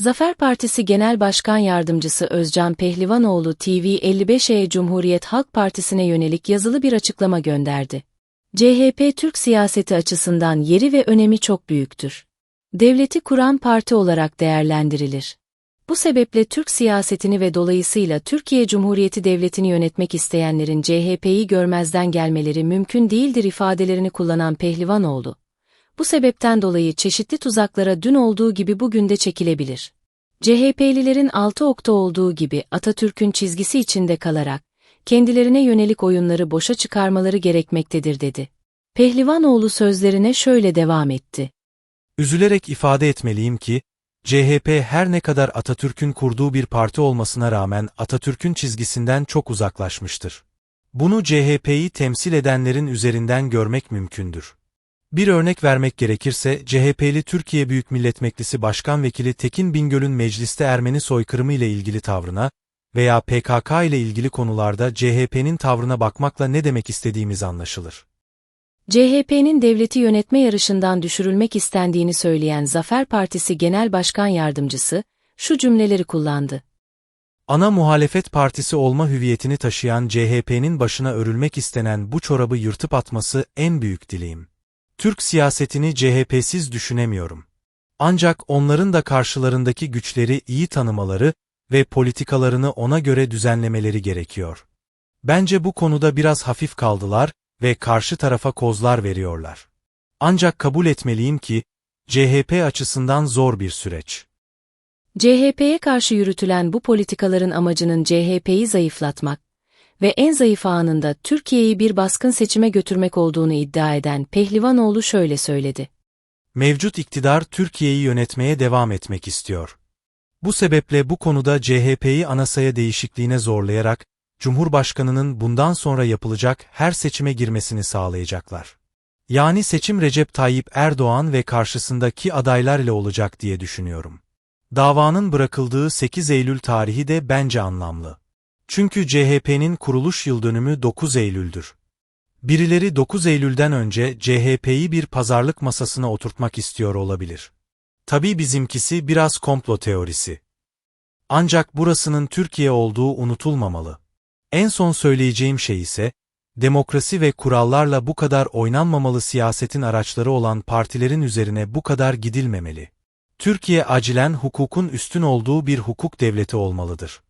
Zafer Partisi Genel Başkan Yardımcısı Özcan Pehlivanoğlu TV55'e Cumhuriyet Halk Partisi'ne yönelik yazılı bir açıklama gönderdi. CHP Türk siyaseti açısından yeri ve önemi çok büyüktür. Devleti kuran parti olarak değerlendirilir. Bu sebeple Türk siyasetini ve dolayısıyla Türkiye Cumhuriyeti Devleti'ni yönetmek isteyenlerin CHP'yi görmezden gelmeleri mümkün değildir ifadelerini kullanan Pehlivanoğlu. Bu sebepten dolayı çeşitli tuzaklara dün olduğu gibi bugün de çekilebilir. CHP'lilerin 6 okta olduğu gibi Atatürk'ün çizgisi içinde kalarak, kendilerine yönelik oyunları boşa çıkarmaları gerekmektedir dedi. Pehlivanoğlu sözlerine şöyle devam etti. Üzülerek ifade etmeliyim ki, CHP her ne kadar Atatürk'ün kurduğu bir parti olmasına rağmen Atatürk'ün çizgisinden çok uzaklaşmıştır. Bunu CHP'yi temsil edenlerin üzerinden görmek mümkündür. Bir örnek vermek gerekirse CHP'li Türkiye Büyük Millet Meclisi Başkan Vekili Tekin Bingöl'ün mecliste Ermeni soykırımı ile ilgili tavrına veya PKK ile ilgili konularda CHP'nin tavrına bakmakla ne demek istediğimiz anlaşılır. CHP'nin devleti yönetme yarışından düşürülmek istendiğini söyleyen Zafer Partisi Genel Başkan Yardımcısı, şu cümleleri kullandı. Ana muhalefet partisi olma hüviyetini taşıyan CHP'nin başına örülmek istenen bu çorabı yırtıp atması en büyük dileğim. Türk siyasetini CHP'siz düşünemiyorum. Ancak onların da karşılarındaki güçleri iyi tanımaları ve politikalarını ona göre düzenlemeleri gerekiyor. Bence bu konuda biraz hafif kaldılar ve karşı tarafa kozlar veriyorlar. Ancak kabul etmeliyim ki, CHP açısından zor bir süreç. CHP'ye karşı yürütülen bu politikaların amacının CHP'yi zayıflatmak ve en zayıf anında Türkiye'yi bir baskın seçime götürmek olduğunu iddia eden Pehlivanoğlu şöyle söyledi. Mevcut iktidar Türkiye'yi yönetmeye devam etmek istiyor. Bu sebeple bu konuda CHP'yi anasaya değişikliğine zorlayarak, Cumhurbaşkanının bundan sonra yapılacak her seçime girmesini sağlayacaklar. Yani seçim Recep Tayyip Erdoğan ve karşısındaki adaylar ile olacak diye düşünüyorum. Davanın bırakıldığı 8 Eylül tarihi de bence anlamlı. Çünkü CHP'nin kuruluş yıl dönümü 9 Eylül'dür. Birileri 9 Eylül'den önce CHP'yi bir pazarlık masasına oturtmak istiyor olabilir. Tabii bizimkisi biraz komplo teorisi. Ancak burasının Türkiye olduğu unutulmamalı. En son söyleyeceğim şey ise, demokrasi ve kurallarla bu kadar oynanmamalı siyasetin araçları olan partilerin üzerine bu kadar gidilmemeli. Türkiye acilen hukukun üstün olduğu bir hukuk devleti olmalıdır.